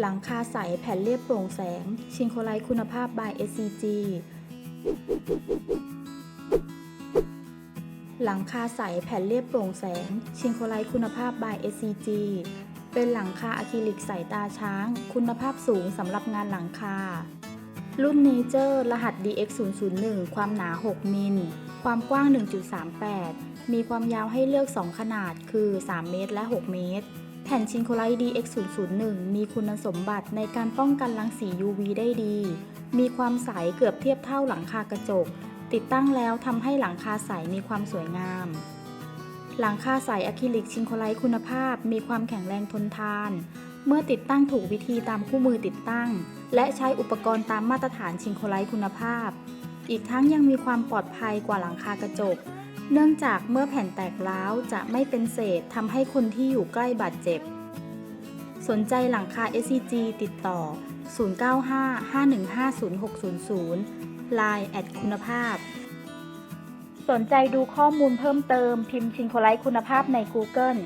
หลังคาใสแผ่นเรียบโปร่งแสง ชิงโคไลคุณภาพ by SCG หลังคาใสแผ่นเรียบโปร่งแสง ชิงโคไลคุณภาพ by SCG เป็นหลังคาอะคริลิกใสตาช้าง คุณภาพสูงสำหรับงานหลังคา รุ่นเนเจอร์รหัส DX 0 0 1 ความหนา 6 มิล ความกว้าง 1.38 มีความยาวให้เลือก 2 ขนาดคือ 3 เมตร และ 6 เมตร แผ่นชิงโคไลท์ DX 0 0 1 มีคุณสมบัติในการป้องกันรังสี UV ได้ดี มีความใสเกือบเทียบเท่าหลังคากระจก ติดตั้งแล้วทำให้หลังคาใสมีความสวยงาม หลังคาใสอะคริลิกชิงโคไลท์คุณภาพ มีความแข็งแรงทนทาน เมื่อติดตั้งถูกวิธีตามคู่มือติดตั้ง และใช้อุปกรณ์ตามมาตรฐานชิงโคไลท์คุณภาพ อีกทั้งยังมีความปลอดภัยกว่าหลังคากระจก เนื่องจากเมื่อแผ่นแตกร้าวจะไม่เป็นเศษทำให้คนที่อยู่ใกล้บาดเจ็บ สนใจหลังคา SCG ติดต่อ 0955150600 Line แอดคุณภาพ สนใจดูข้อมูลเพิ่มเติมพิมพ์ชิงโคไลท์คุณภาพใน Google